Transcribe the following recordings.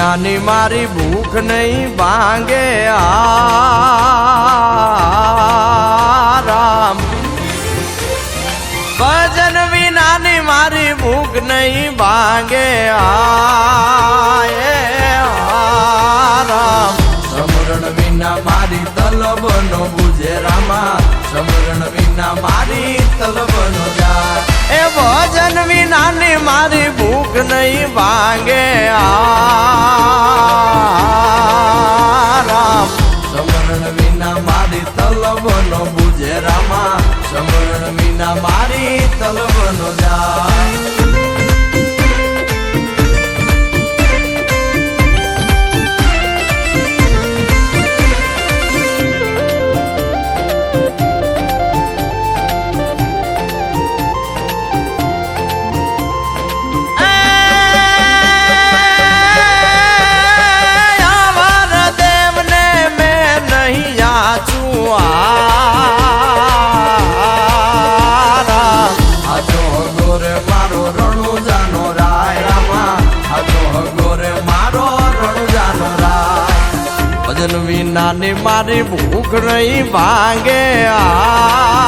વિનાની મારી ભૂખ નહીં ભાંગે રામ ભજન વિનાની મારી ભૂખ નહીં ભાંગે આ રામ સમરણ વિના મારી તલબનો બુજે રામા. સમરણ વિના મારી તલબનો જાય ભજન વિનાની મારી ભૂખ નહીં ભાંગે રામ. સમરણ વિના મારી તલબનો બુજે રામા. સમરણ વિના મારી તલબનો જાય મારી ભૂખ નહીં ભાંગે આરામ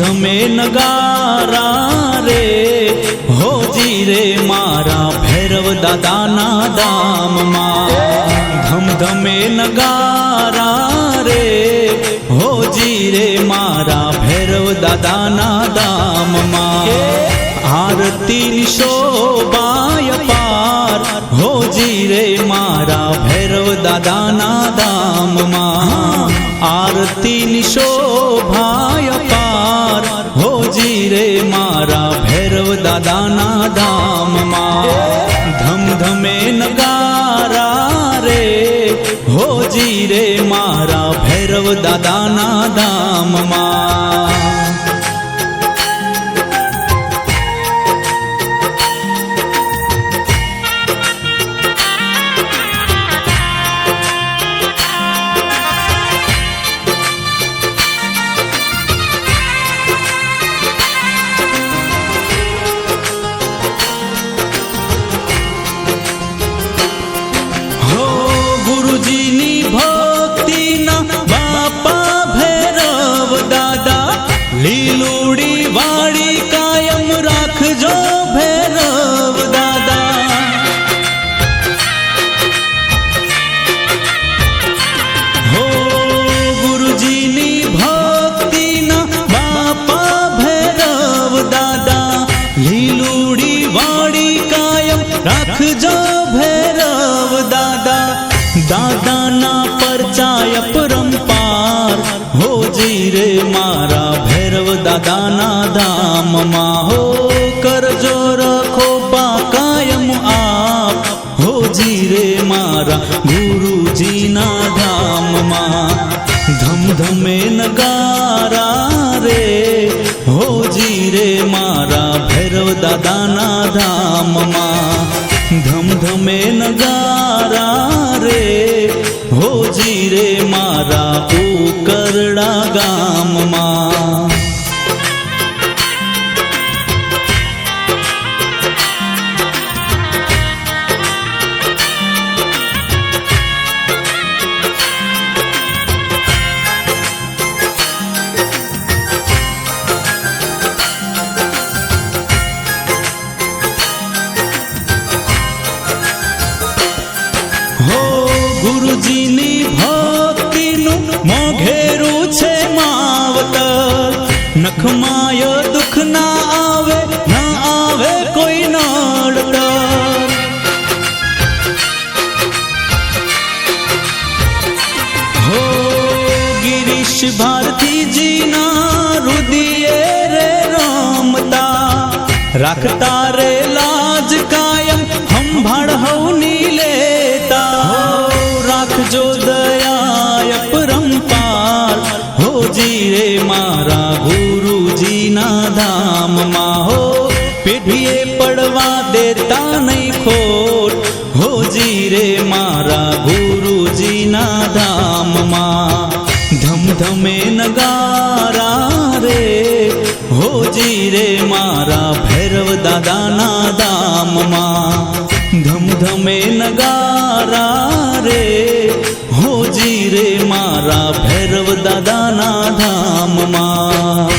ધમધમે નગારા રે હોજી રે મારા ભૈરવ દાદાના દામમાં ધમધમે નગારા રે હોજી રે મારા ભૈરવ દાદાના દામમાં આરતી શોભાય પાર હોજી રે મારા ભૈરવ દાદાના દામમાં આરતી શોભાય દાદાના ધામમાં ધમધમે નગારા રે હોજી રે મારા રાખજો ભૈરવ દાદા દાદાના પરચાય પરંપાર હોજી રે મારા ભૈરવ દાદાના ધામમાં હો કરજો રખો પા કાયમ આપ હોજી રે મારા ગુરુજીના ધામમાં ધમધમે નગારા રે હોજી રે મારા ભૈરવ દાદાના ધામમાં ધમધમે નગારા રે હોજી રે મારા ઉકરડા ગામમાં. રાખતા રે લાજ કાયમ સંભાળ હવની લેતા હો રાખજો દયાય પરંપાર હોજી રે મારા ગુરુજીના ધામમાં હો પેઢીએ પડવા દેતા નહીં ખોટ હોજી રે મારા ગુરુજીના ધામમાં ધમધમે નગારા રે હોજી રે મારા ભૈરવ દાદાના ધામમાં ધમધમે નગારા રે હોજી રે મારા ભૈરવ દાદાના ધામમાં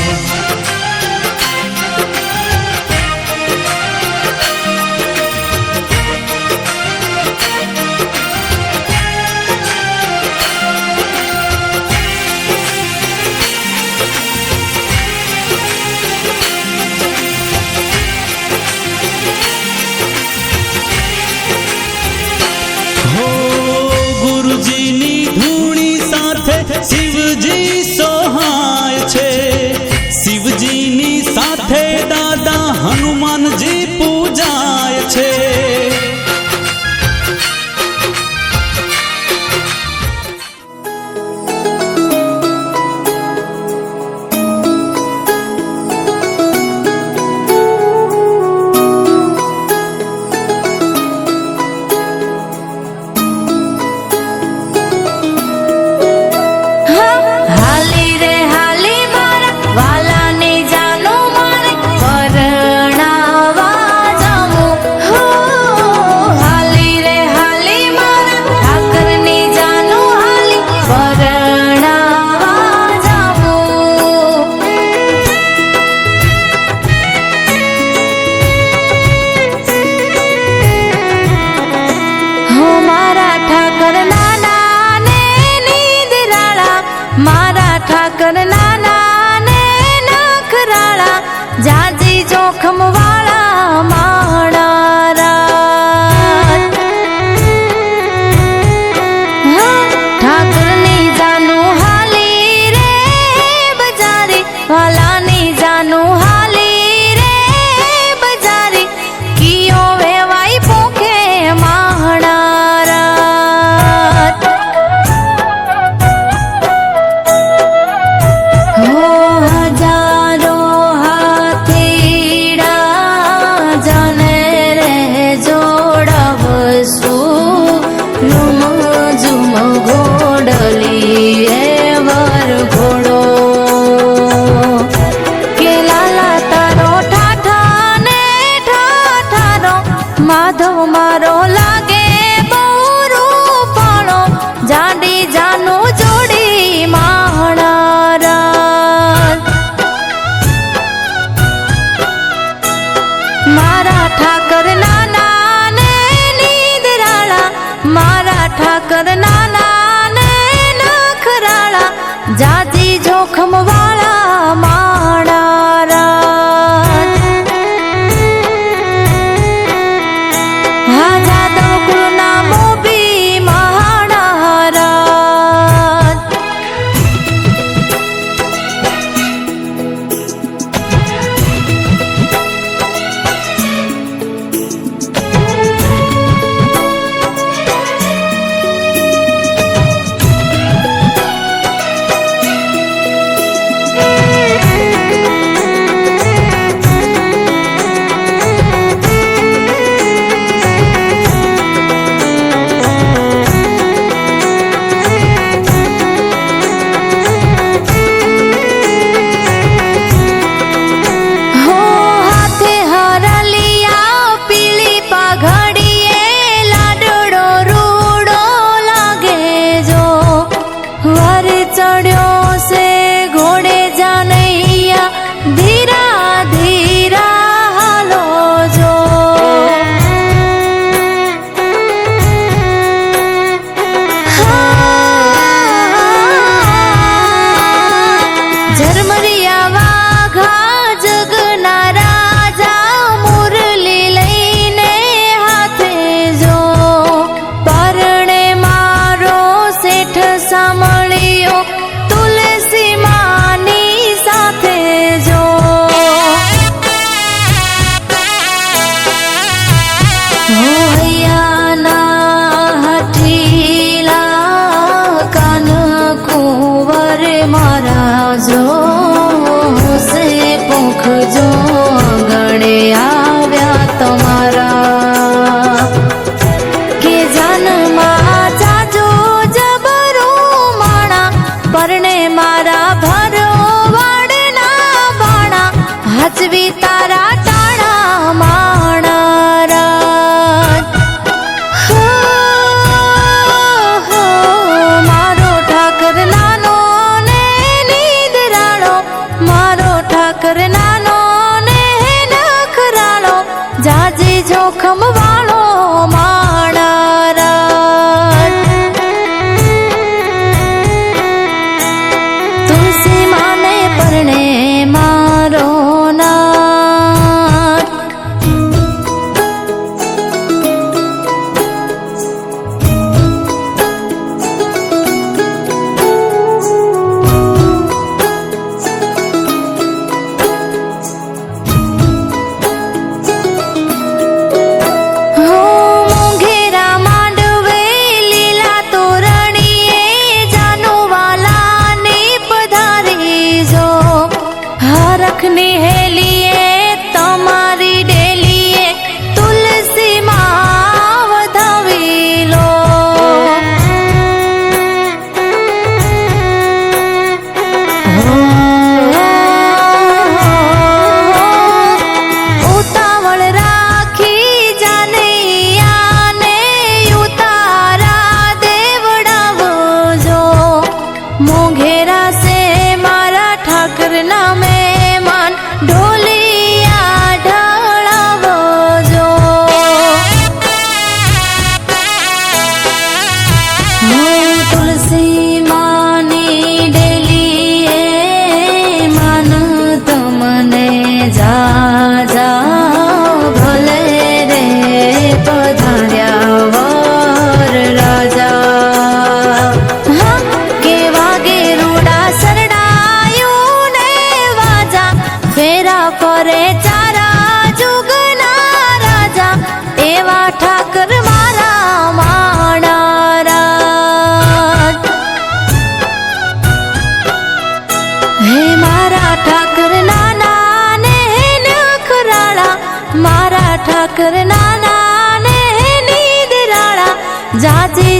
No.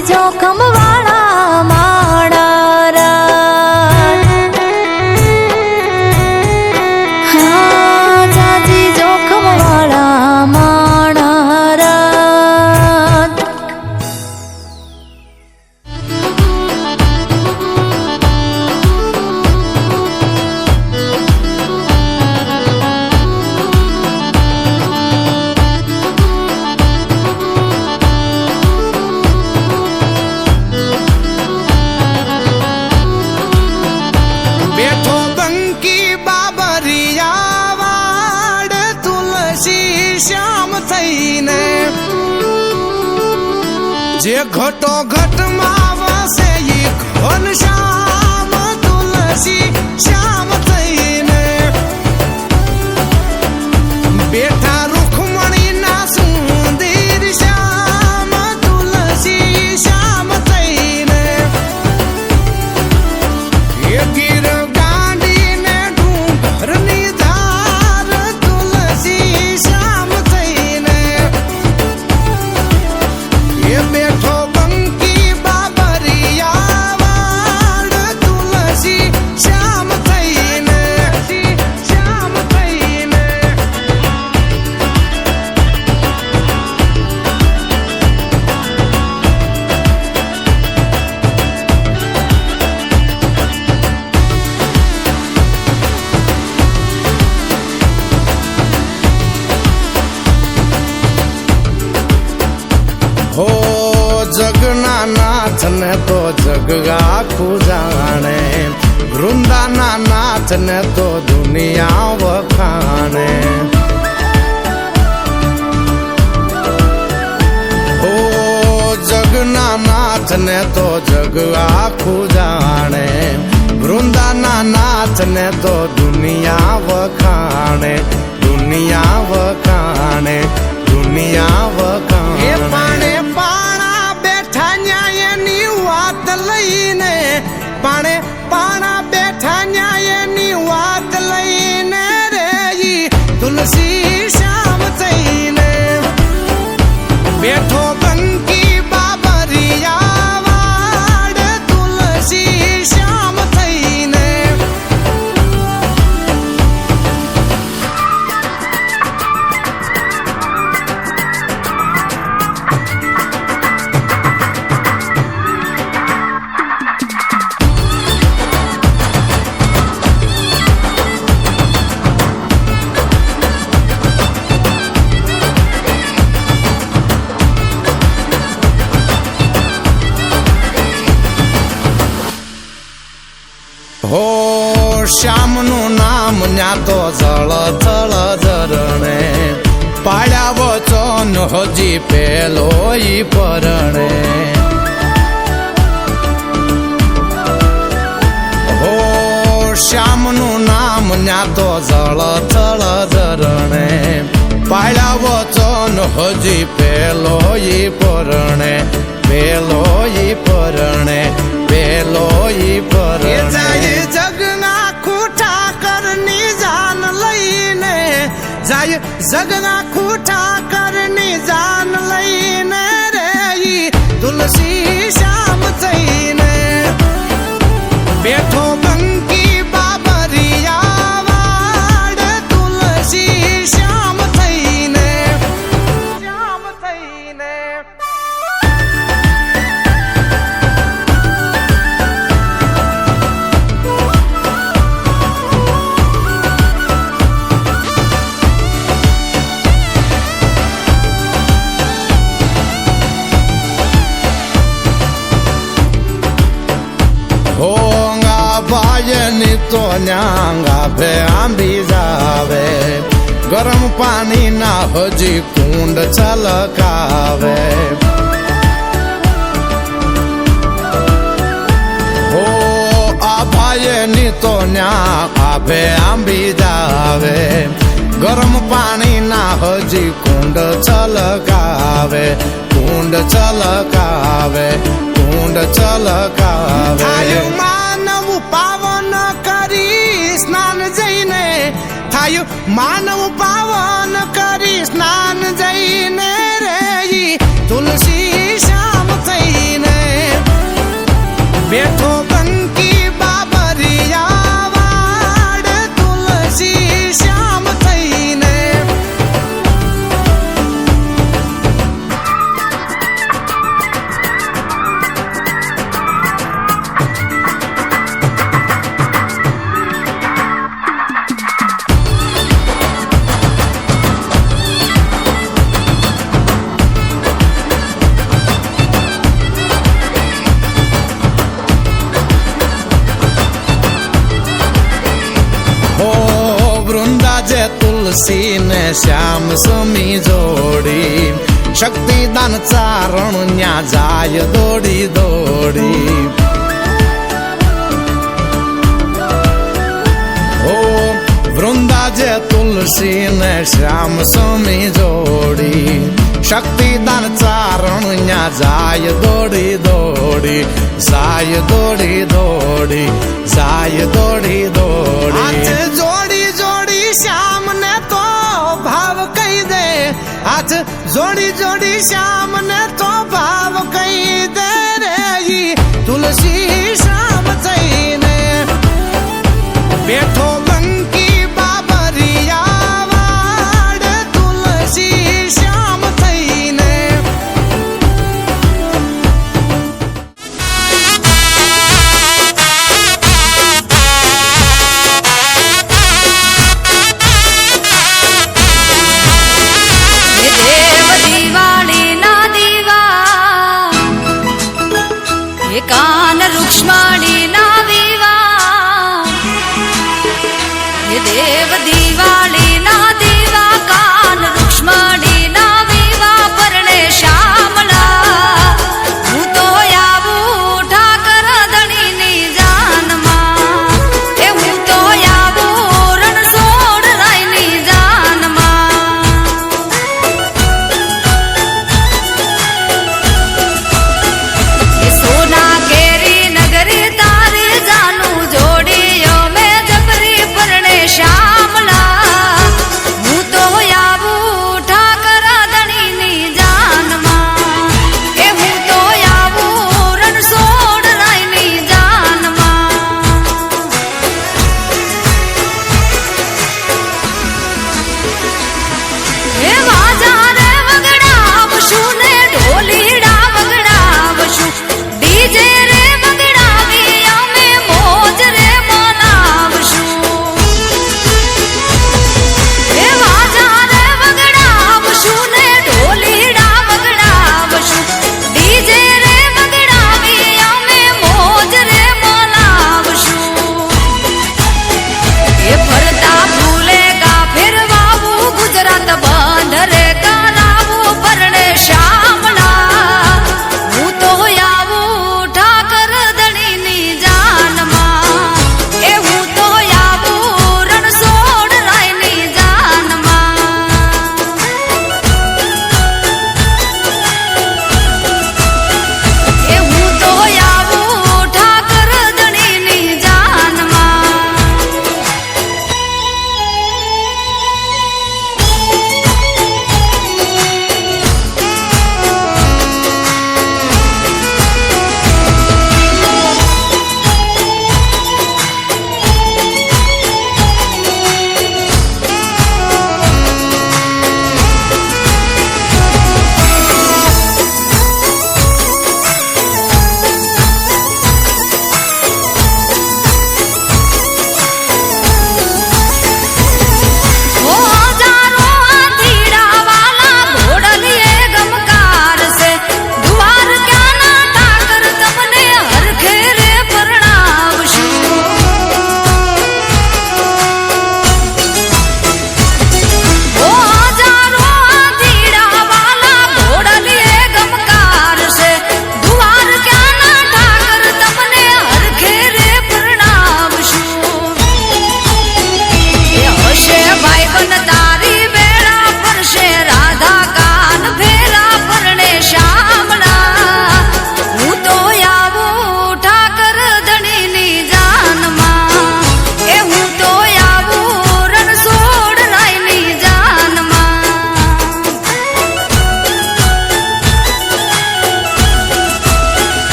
जौ कम પીરના નાથને તો જગ આખું જાણે. વૃંદાના નાથને તો દુનિયા વખાણે. દુનિયા વખાણે દુનિયા વખાણે. પાણા બેઠા ન્યાયની વાત લઈને. પાણે પાણા બેઠા ન્યાયની વાત લઈને રે તુલસી શ્યામ થઈને. બેઠો હો, શ્યામનું નામ ન્યા તો જળ થળ ઝરણે પાડ્યા વચન હજી પેલો ઈ પરણે. હો, શ્યામનું નામ ન્યા તો જળ થળ ઝરણે પાડ્યા વચન હજી પેલો ઈ પરણે. પેલો ઈ પરણે. પેલો ઈ પરણે જગના ખૂટા કરની જાન લઈને. જાય જગના ખૂટા કરની જાન લઈને રે તુલસી આભે આંબી જાવે ગરમ પાણી ના હજી કુંડ છલકાવે. કુંડ છલકાવે કુંડ છલકાવે. માનવ પાવન કરી સ્નાન જઈને. થાય માનવ પાવન કરી સ્નાન જઈને રે તુલસી શ્યામ થઈને બેઠો શ્યામ સમી જોડી શક્તિદાન ચારણ ન્યા જાય દોડી દોડી હો વૃંદા જે તુલસી ને શ્યામ સમી જોડી શક્તિદાન ચારણ ન્યા જાય દોડી દોડી જાય દોડી દોડી જાય દોડી દોડી જોડી જોડી શ્યામ ને તો ભાવ કઈ દે રે તુલસી શ્યામ થઈને બેઠો